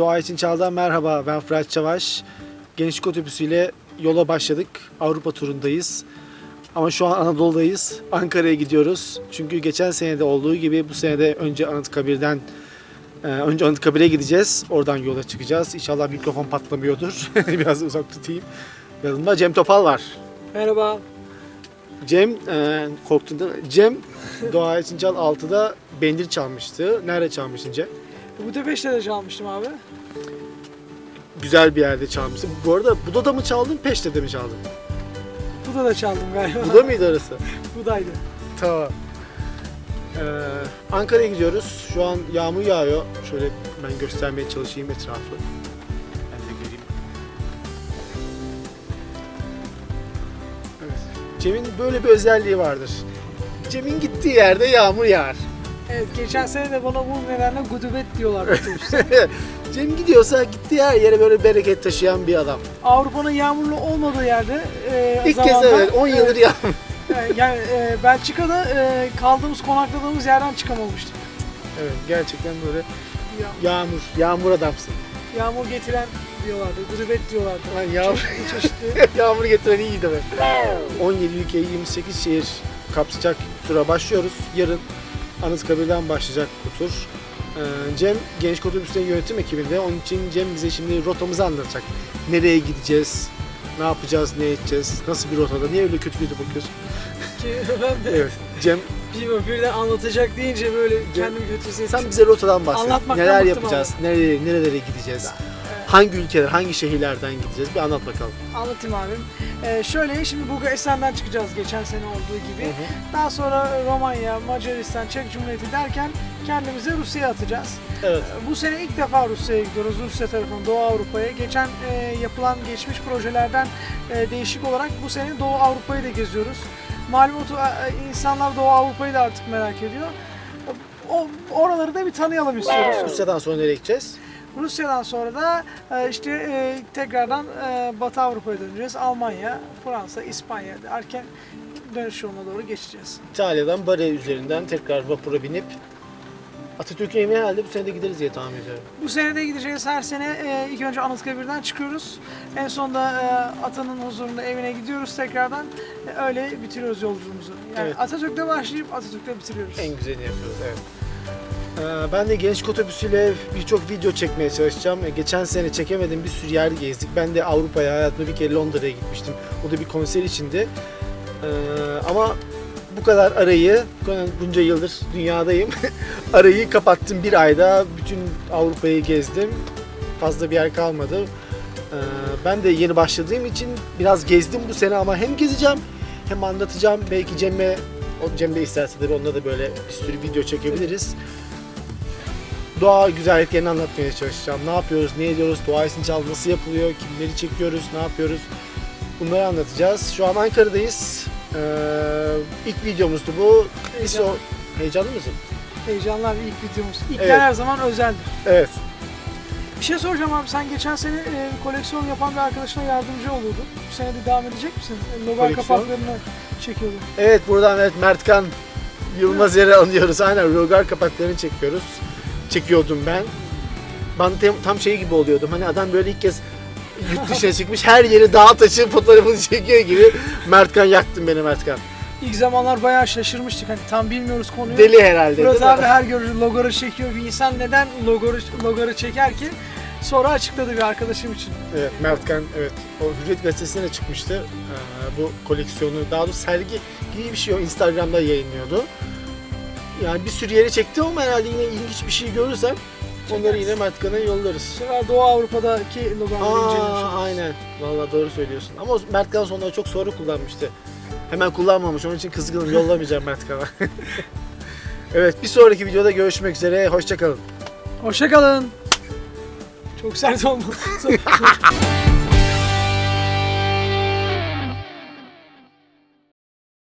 Doğa için Çal'dan merhaba. Ben Fırat Çavaş. Gençlik otobüsüyle yola başladık. Avrupa turundayız. Ama şu an Anadolu'dayız. Ankara'ya gidiyoruz. Çünkü geçen senede olduğu gibi bu senede önce Anıtkabir'den e, önce Anıtkabir'e gideceğiz. Oradan yola çıkacağız. İnşallah mikrofon patlamıyordur. Biraz uzak tutayım. Yanımda Cem Topal var. Merhaba. Cem, e, korktun değil mi? Cem Doğa için Çal 6'da bendir çalmıştı. Nerede çalmıştın Cem? Budapeşte de çalmıştım abi. Güzel bir yerde çalmıştın. Bu arada Buda'da mı çaldın, Peşte'de mi çaldın? Buda da çaldım galiba. Buda mıydı arası? Budaydı. Tamam. Ee, Ankara'ya gidiyoruz. Şu an yağmur yağıyor. Şöyle ben göstermeye çalışayım etrafı. Ben de göreyim. Evet. Cem'in böyle bir özelliği vardır. Cem'in gittiği yerde yağmur yağar. Evet geçen sene de bana bu nedenle gudubet diyorlar otobüste. Cem gidiyorsa gittiği her yere böyle bereket taşıyan bir adam. Avrupa'nın yağmurlu olmadığı yerde e, İlk kez zamanda- evet 10 yıldır Evet, yağmur. yani e, Belçika'da e, kaldığımız konakladığımız yerden çıkamamıştık. Evet gerçekten böyle Ya, yağmur, yağmur adamsın. yağmur getiren diyorlardı, gudubet diyorlardı. Lan yağmur, Çeşitli çeşitli. yağmur getiren iyi demek. 17 ülke 28 şehir kapsayacak tura başlıyoruz. Yarın Anıtkabir'den başlayacak bu tur. Ee, Cem Genç Otobüs'ün yönetim ekibinde. Onun için Cem bize şimdi rotamızı anlatacak. Nereye gideceğiz? Ne yapacağız, ne edeceğiz? Nasıl bir rotada? Niye öyle kötü kötü bakıyorsun? Ben de Evet. Cem bir, birden anlatacak deyince böyle kendimi kötü hissettim. sen bize rotadan bahset. Anlatmaktan Neler yapacağız? Nereye, nerelere gideceğiz? Hangi ülkeler, hangi şehirlerden gideceğiz? Bir anlat bakalım. Anlatayım abim. Ee, şöyle şimdi Bulgaristan'dan çıkacağız geçen sene olduğu gibi. Hı hı. Daha sonra Romanya, Macaristan, Çek Cumhuriyeti derken kendimizi Rusya'ya atacağız. Evet. Ee, Bu sene ilk defa Rusya'ya gidiyoruz, Rusya tarafına, Doğu Avrupa'ya. Geçen e, yapılan geçmiş projelerden e, değişik olarak bu sene Doğu Avrupa'yı da geziyoruz. Malum e, insanlar Doğu Avrupa'yı da artık merak ediyor. O, oraları da bir tanıyalım istiyoruz. Rusya'dan sonra nereye gideceğiz? Rusya'dan sonra da e, işte e, tekrardan e, Batı Avrupa'ya döneceğiz. Almanya, Fransa, İspanya derken dönüş yoluna doğru geçeceğiz. İtalya'dan Bari üzerinden tekrar vapura binip Atatürk'e yemeğe herhalde bu sene de gideriz diye tahmin ediyorum. Bu sene de gideceğiz her sene e, ilk önce Anıtkabir'den çıkıyoruz. En sonunda e, atanın huzurunda evine gidiyoruz tekrardan. E, öyle bitiriyoruz yolculuğumuzu. Yani Evet. Atatürk'te başlayıp Atatürk'te bitiriyoruz. En güzelini yapıyoruz evet. Ee, Ben de gençlik otobüsüyle birçok video çekmeye çalışacağım. Ee, Geçen sene çekemedim bir sürü yer gezdik. Ben de Avrupa'ya hayatımda bir kere Londra'ya gitmiştim. O da bir konser içindi. Ee, Ama bu kadar arayı, bunca yıldır dünyadayım. arayı kapattım bir ayda. Bütün Avrupa'yı gezdim. Fazla bir yer kalmadı. Ben de yeni başladığım için biraz gezdim bu sene ama hem gezeceğim hem anlatacağım. Belki Cem'e, o Cem de isterse de onunla da böyle bir sürü video çekebiliriz. Doğa güzelliklerini anlatmaya çalışacağım. Ne yapıyoruz, ne ediyoruz, doğa için çal nasıl yapılıyor, kimleri çekiyoruz, ne yapıyoruz. Bunları anlatacağız. Şu an Ankara'dayız. Ee, ilk videomuzdu bu. Heyecanlı. Heyecanlı mısın? Heyecanlar ilk videomuz. İlkler Evet. her zaman özeldir. Evet. Bir şey soracağım abi sen geçen sene e, koleksiyon yapan bir arkadaşına yardımcı oluyordun. Bu sene de devam edecek misin? E, Logar Koleksiyon? kapaklarını çekiyordun. Evet buradan evet Mertkan Yılmaz yere anıyoruz. Aynen Rogar kapaklarını çekiyoruz. Çekiyordum ben. Ben tam, tam şey gibi oluyordum. Hani adam böyle ilk kez yurt dışına çıkmış her yeri dağ taşı fotoğrafını çekiyor gibi. Mertkan yaktın beni Mertkan. İlk zamanlar bayağı şaşırmıştık hani tam bilmiyoruz konuyu. Deli herhalde değil mi? abi her görür logarı çekiyor. Bir insan neden logarı, logarı çeker ki? Sonra açıkladı bir arkadaşım için. Evet Mertkan evet. O Hürriyet Gazetesi'ne de çıkmıştı. Ee, bu koleksiyonu daha doğrusu sergi gibi bir şey o Instagram'da yayınlıyordu. Yani bir sürü yere çekti ama herhalde yine ilginç bir şey görürsem onları yine Mertkan'a yollarız. Bu sefer Doğu Avrupa'daki logarları incelemiş. Aynen. Vallahi doğru söylüyorsun. Ama o Mertkan sonları çok sonra kullanmıştı. Hemen kullanmamış. Onun için kızgınım. Yollamayacağım Mertkan'a. evet bir sonraki videoda görüşmek üzere. Hoşçakalın. Hoşçakalın. Çok sert olmadı.